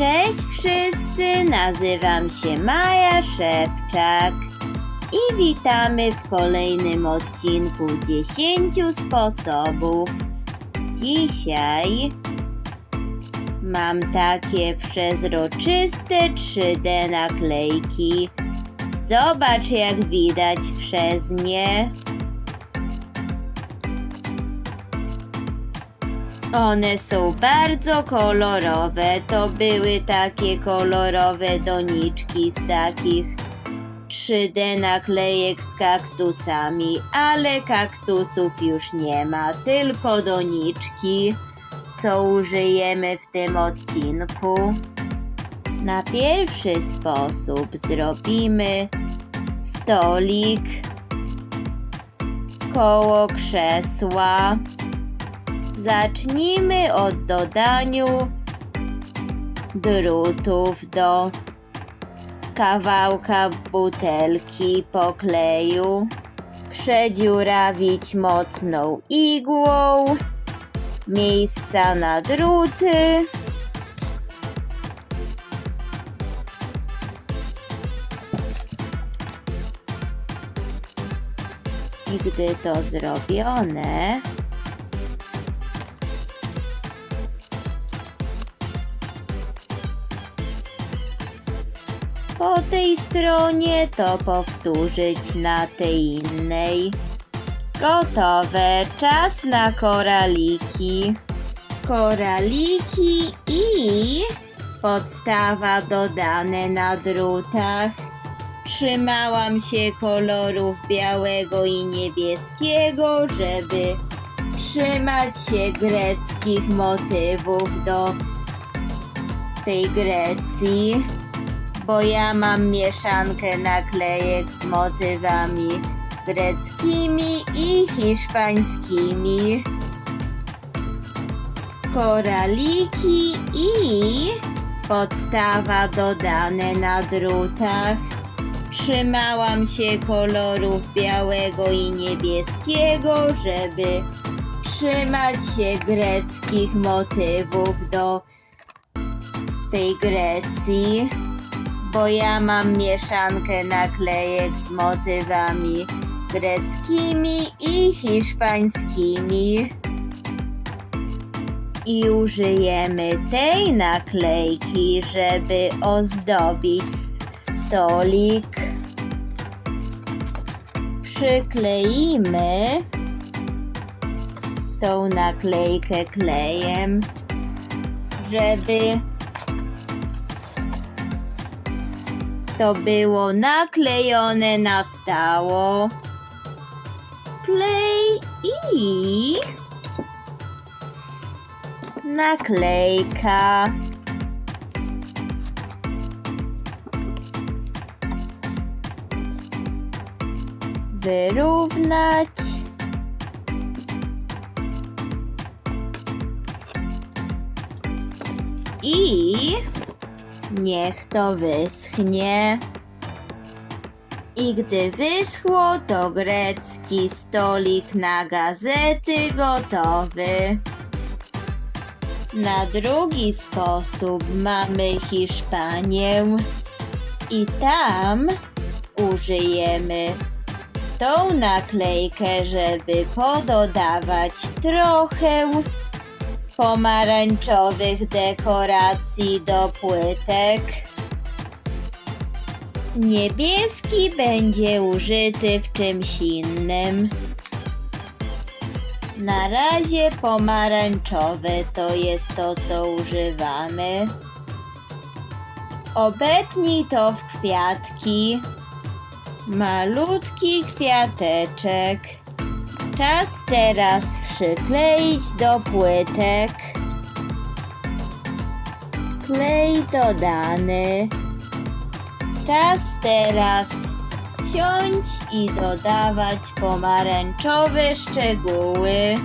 Cześć wszyscy, nazywam się Maja Szewczak i witamy w kolejnym odcinku 10 sposobów. Dzisiaj mam takie przezroczyste 3D naklejki. Zobacz jak widać przez nie. One są bardzo kolorowe. To były takie kolorowe doniczki z takich 3D naklejek z kaktusami, ale kaktusów już nie ma, tylko doniczki, co użyjemy w tym odcinku. Na pierwszy sposób zrobimy stolik koło krzesła. Zacznijmy od dodaniu drutów do kawałka butelki po kleju. Przedziurawić mocną igłą. Miejsca na druty. I gdy to zrobione, tej stronie to powtórzyć na tej innej. Gotowe, czas na koraliki. Koraliki i podstawa dodane na drutach. Trzymałam się kolorów białego i niebieskiego, żeby trzymać się greckich motywów do tej Grecji bo ja mam mieszankę naklejek z motywami greckimi i hiszpańskimi. Koraliki i podstawa dodane na drutach. Trzymałam się kolorów białego i niebieskiego, żeby trzymać się greckich motywów do tej Grecji bo ja mam mieszankę naklejek z motywami greckimi i hiszpańskimi. I użyjemy tej naklejki, żeby ozdobić stolik. Przykleimy tą naklejkę klejem, żeby to było naklejone na stało. Klej i naklejka. Wyrównać. I Niech to wyschnie. I gdy wyschło, to grecki stolik na gazety gotowy. Na drugi sposób mamy Hiszpanię i tam użyjemy tą naklejkę, żeby pododawać trochę pomarańczowych dekoracji do płytek. Niebieski będzie użyty w czymś innym. Na razie pomarańczowy to jest to, co używamy. Obetnij to w kwiatki. Malutki kwiateczek. Czas teraz przykleić do płytek. Klej dodany. Czas teraz ciąć i dodawać pomarańczowe szczegóły.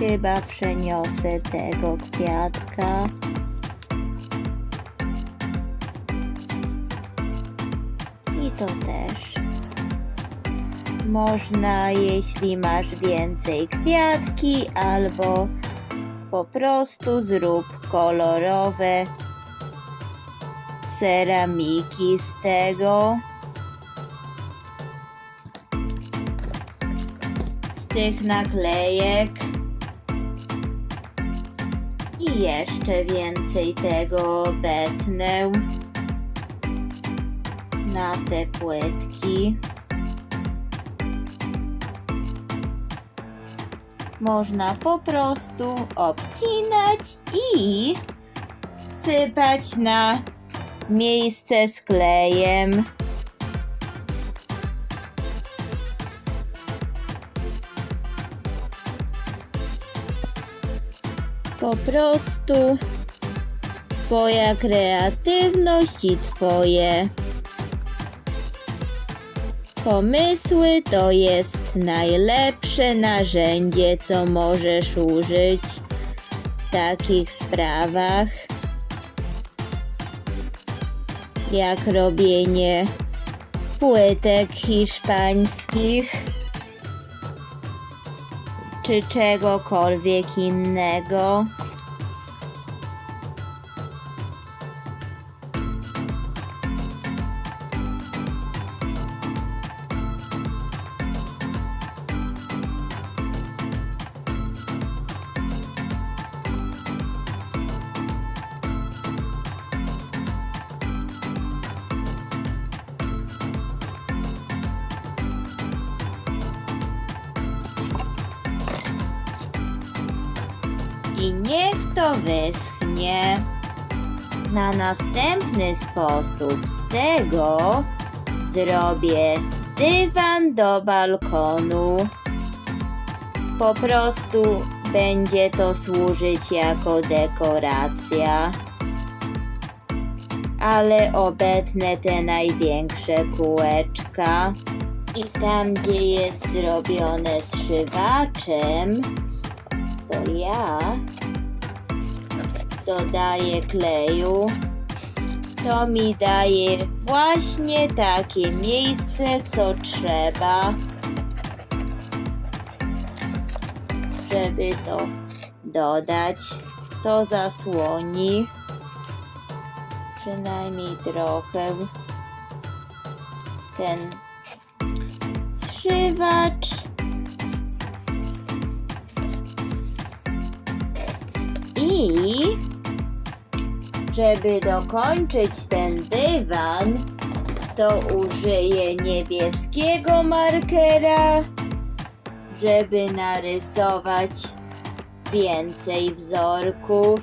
Chyba przeniosę tego kwiatka. I to też. Można, jeśli masz więcej kwiatki, albo po prostu zrób kolorowe ceramiki z tego. Z tych naklejek. I jeszcze więcej tego obetnę na te płytki. Można po prostu obcinać i sypać na miejsce z klejem. Po prostu Twoja kreatywność i Twoje pomysły to jest najlepsze narzędzie, co możesz użyć w takich sprawach jak robienie płytek hiszpańskich czy czegokolwiek innego. I niech to wyschnie. Na następny sposób z tego zrobię dywan do balkonu. Po prostu będzie to służyć jako dekoracja. Ale obetnę te największe kółeczka. I tam, gdzie jest zrobione zszywaczem, to ja dodaję kleju. To mi daje właśnie takie miejsce, co trzeba, żeby to dodać. To zasłoni przynajmniej trochę ten zszywacz. Żeby dokończyć ten dywan, to użyję niebieskiego markera, żeby narysować więcej wzorków.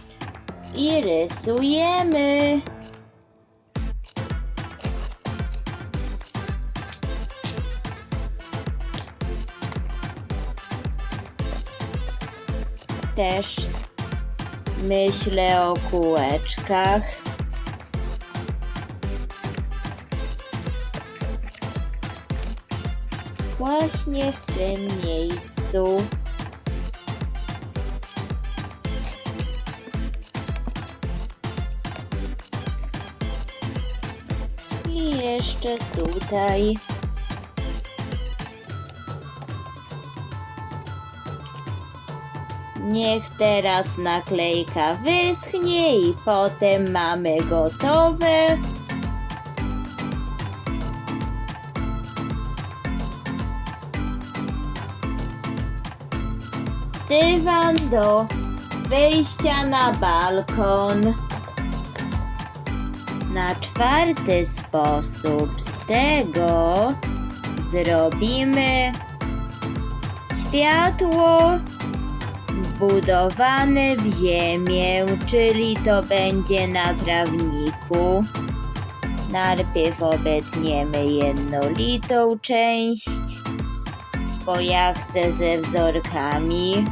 I rysujemy. Też myślę o kółeczkach. Właśnie w tym miejscu. I jeszcze tutaj. Niech teraz naklejka wyschnie i potem mamy gotowe. Dywan do wejścia na balkon. Na czwarty sposób z tego zrobimy światło wbudowane w ziemię, czyli to będzie na trawniku. Najpierw obetniemy jednolitą część, bo ja chcę ze wzorkami.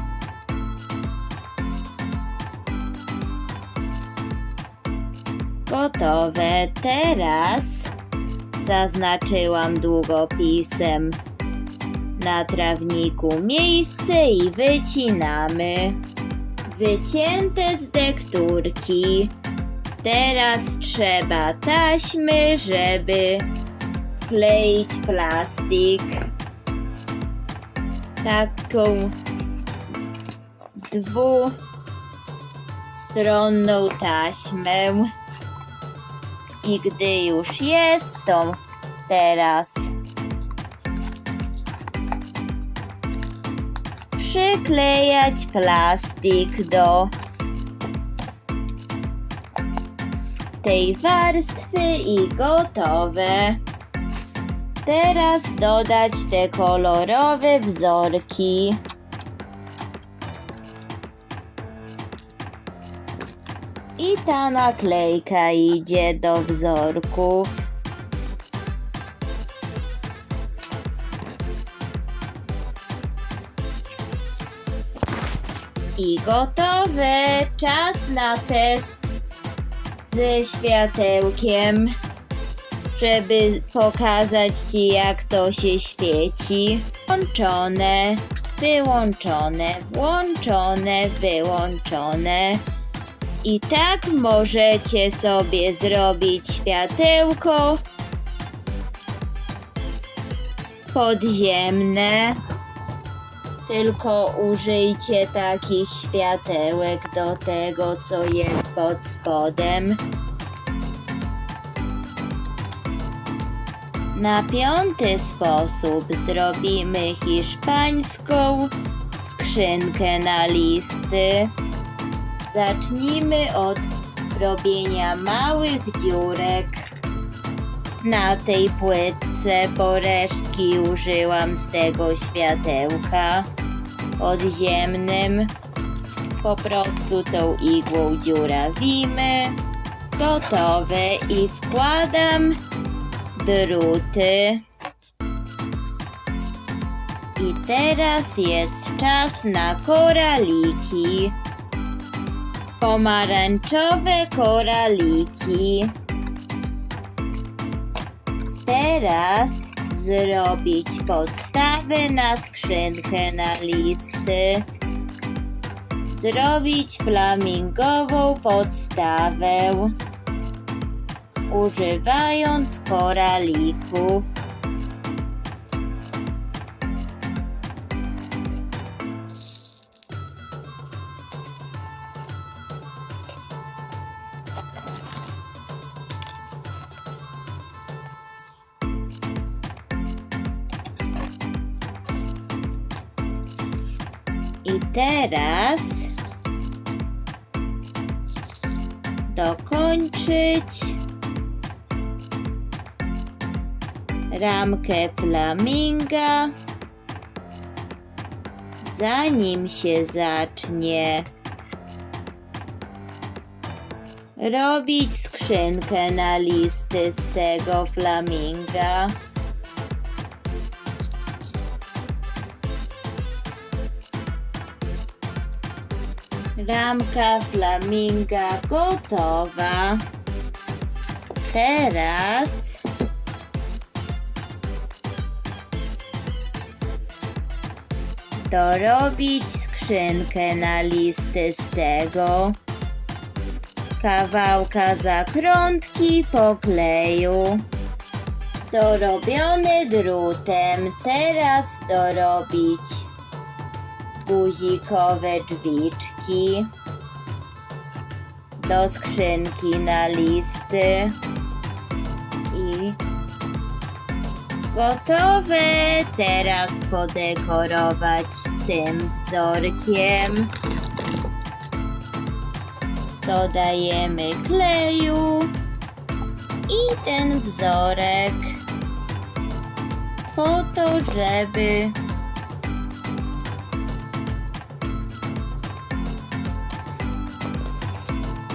Gotowe. Teraz zaznaczyłam długopisem na trawniku miejsce i wycinamy. Wycięte z dekturki. Teraz trzeba taśmy, żeby wkleić plastik. Taką dwustronną taśmę. I gdy już jest, to teraz przyklejać plastik do tej warstwy i gotowe. Teraz dodać te kolorowe wzorki. I ta naklejka idzie do wzorków. I gotowe. Czas na test ze światełkiem, żeby pokazać Ci, jak to się świeci. Włączone, wyłączone, włączone, wyłączone. I tak możecie sobie zrobić światełko podziemne. Tylko użyjcie takich światełek do tego, co jest pod spodem. Na piąty sposób zrobimy hiszpańską skrzynkę na listy. Zacznijmy od robienia małych dziurek. Na tej płytce, bo resztki użyłam z tego światełka podziemnym. Po prostu tą igłą dziurawimy. Gotowe i wkładam druty. I teraz jest czas na koraliki. Pomarańczowe koraliki. Teraz zrobić podstawę na skrzynkę na listy. Zrobić flamingową podstawę. Używając koralików. Ramkę flaminga, zanim się zacznie robić skrzynkę na listy z tego flaminga. Ramka flaminga gotowa. Teraz dorobić skrzynkę na listy z tego. Kawałka zakrątki po kleju. Dorobiony drutem. Teraz dorobić guzikowe drzwiczki do skrzynki na listy gotowe teraz podekorować tym wzorkiem dodajemy kleju i ten wzorek po to, żeby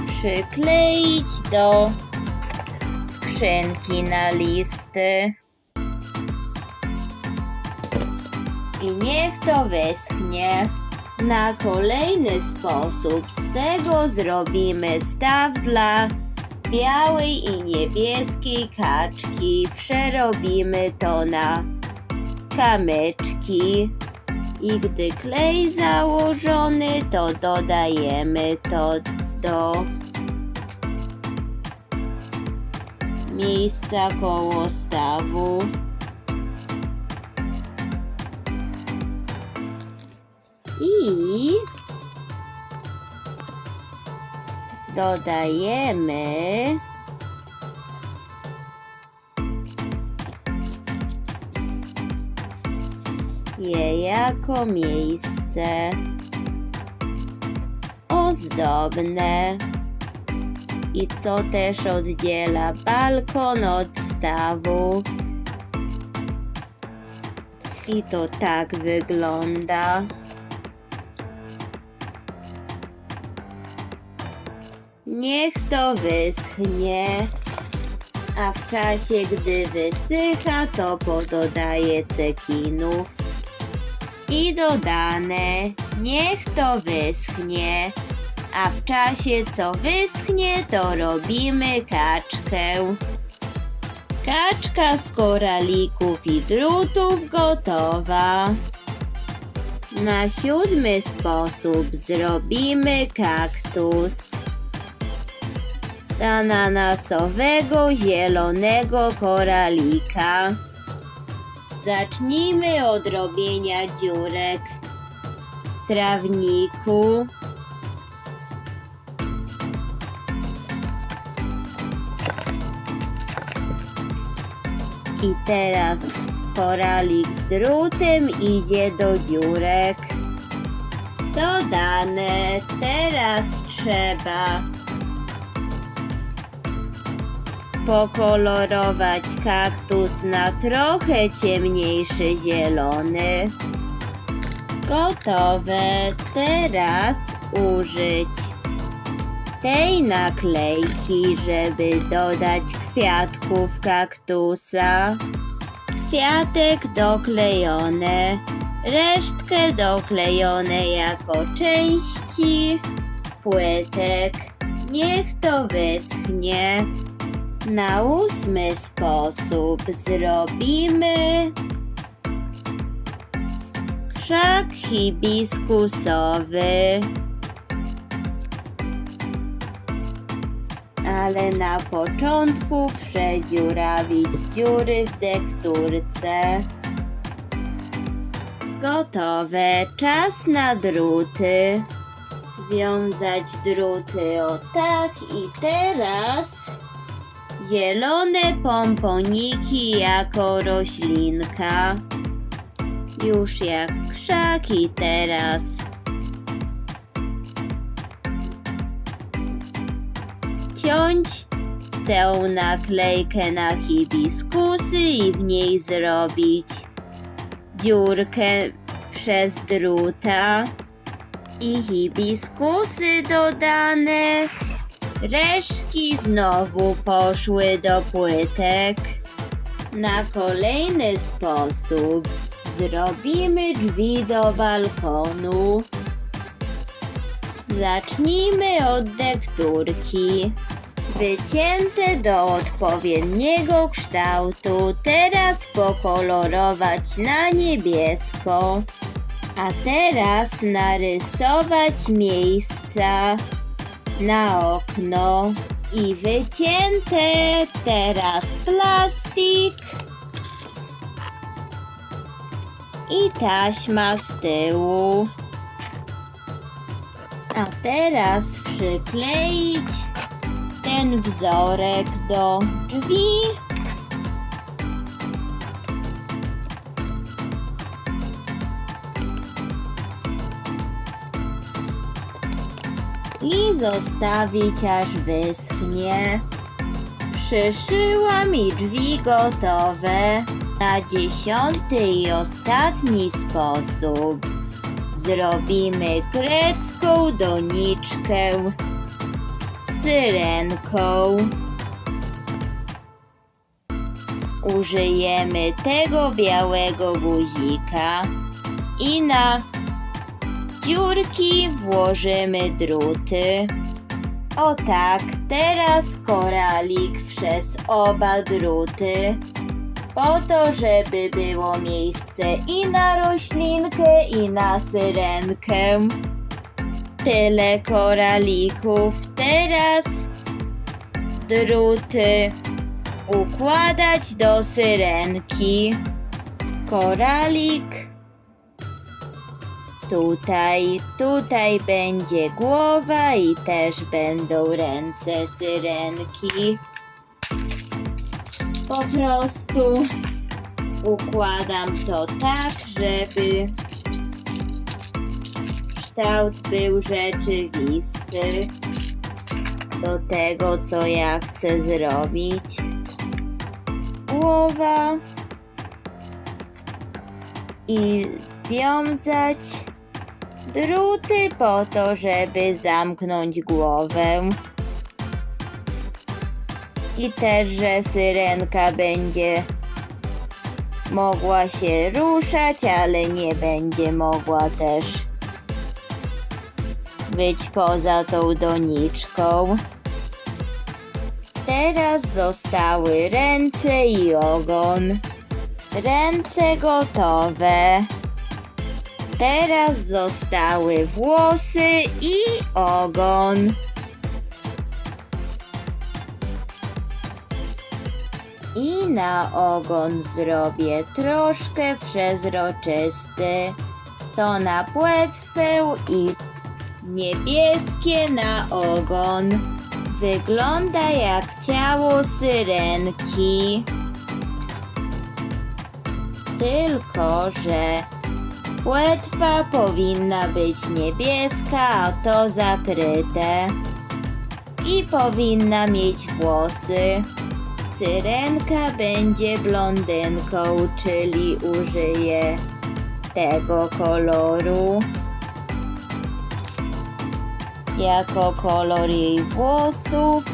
przykleić do skrzynki na listy. I niech to wyschnie. Na kolejny sposób z tego zrobimy staw dla białej i niebieskiej kaczki. Przerobimy to na kamyczki. I gdy klej założony, to dodajemy to do miejsca koło stawu. I dodajemy je jako miejsce ozdobne. I co też oddziela balkon od stawu. I to tak wygląda. Niech to wyschnie. A w czasie, gdy wysycha, to pododaję cekinów. I dodane. Niech to wyschnie. A w czasie, co wyschnie, to robimy kaczkę. Kaczka z koralików i drutów gotowa. Na siódmy sposób zrobimy kaktus ananasowego zielonego koralika. Zacznijmy od robienia dziurek w trawniku. I teraz koralik z drutem idzie do dziurek. Dodane. Teraz trzeba pokolorować kaktus na trochę ciemniejszy zielony. Gotowe. Teraz użyć tej naklejki, żeby dodać kwiatków kaktusa. Kwiatek doklejone, resztkę doklejone jako części płytek. Niech to wyschnie. Na ósmy sposób zrobimy krzak hibiskusowy. Ale na początku przedziurawić dziury w dekturce. Gotowe. Czas na druty. Związać druty o tak i teraz zielone pomponiki jako roślinka. Już jak krzaki teraz. Ciąć tę naklejkę na hibiskusy i w niej zrobić dziurkę przez druta i hibiskusy dodane. Resztki znowu poszły do płytek. Na kolejny sposób zrobimy drzwi do balkonu. Zacznijmy od dekturki. Wycięte do odpowiedniego kształtu. Teraz pokolorować na niebiesko. A teraz narysować miejsca na okno. I wycięte teraz plastik. I taśma z tyłu. A teraz przykleić ten wzorek do drzwi. I zostawić aż wyschnie. Przyszyłam i drzwi gotowe. Na dziesiąty i ostatni sposób zrobimy grecką doniczkę syrenką. Użyjemy tego białego guzika i na dziurki włożymy druty. O tak, teraz koralik przez oba druty. po to, żeby było miejsce i na roślinkę, i na syrenkę. Tyle koralików. Teraz druty układać do syrenki. Koralik. Tutaj, tutaj będzie głowa i też będą ręce syrenki. Po prostu układam to tak, żeby kształt był rzeczywisty do tego, co ja chcę zrobić. Głowa i wiązać druty po to, żeby zamknąć głowę. I też, że syrenka będzie mogła się ruszać, ale nie będzie mogła też być poza tą doniczką. Teraz zostały ręce i ogon. Ręce gotowe. Teraz zostały włosy i ogon. I na ogon zrobię troszkę przezroczysty. To na płetwę i niebieskie na ogon. Wygląda jak ciało syrenki. Tylko, że płetwa powinna być niebieska, a to zakryte. I powinna mieć włosy. Syrenka będzie blondynką, czyli użyję tego koloru jako kolor jej włosów.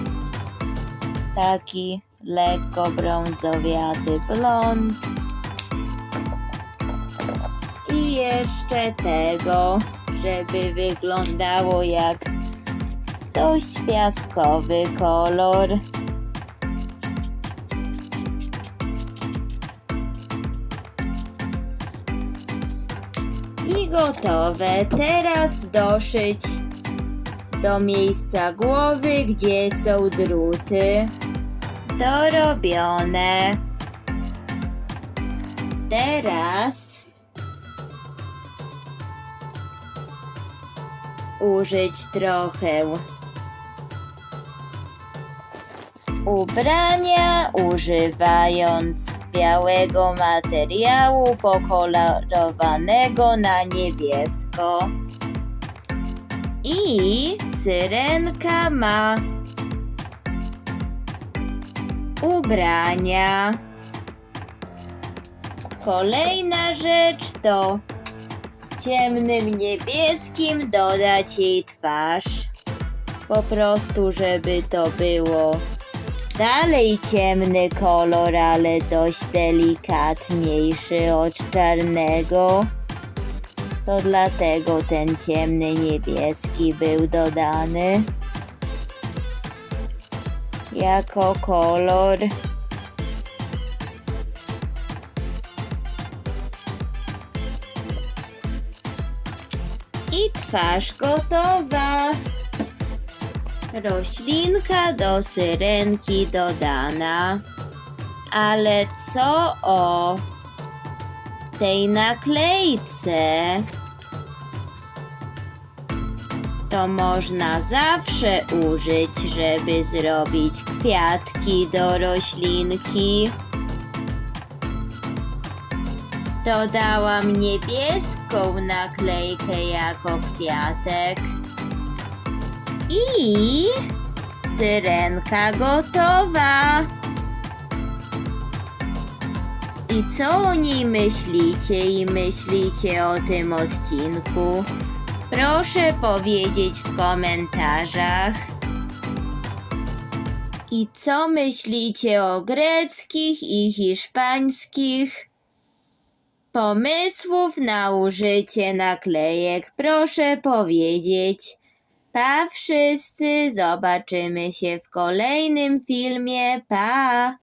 Taki lekko brązowiaty blond. I jeszcze tego, żeby wyglądało jak dość piaskowy kolor. I gotowe. Teraz doszyć do miejsca głowy, gdzie są druty. Dorobione. Teraz użyć trochę ubrania, używając białego materiału pokolorowanego na niebiesko. I syrenka ma ubrania. Kolejna rzecz to ciemnym niebieskim dodać jej twarz. Po prostu, żeby to było dalej ciemny kolor, ale dość delikatniejszy od czarnego. To dlatego ten ciemny niebieski był dodany jako kolor. Twarz gotowa. Roślinka do syrenki dodana. Ale co o tej naklejce? To można zawsze użyć, żeby zrobić kwiatki do roślinki. Dodałam niebieską naklejkę jako kwiatek. I syrenka gotowa. I co o niej myślicie i myślicie o tym odcinku? Proszę powiedzieć w komentarzach. I co myślicie o greckich i hiszpańskich pomysłów na użycie naklejek? Proszę powiedzieć. Pa wszyscy, zobaczymy się w kolejnym filmie. Pa!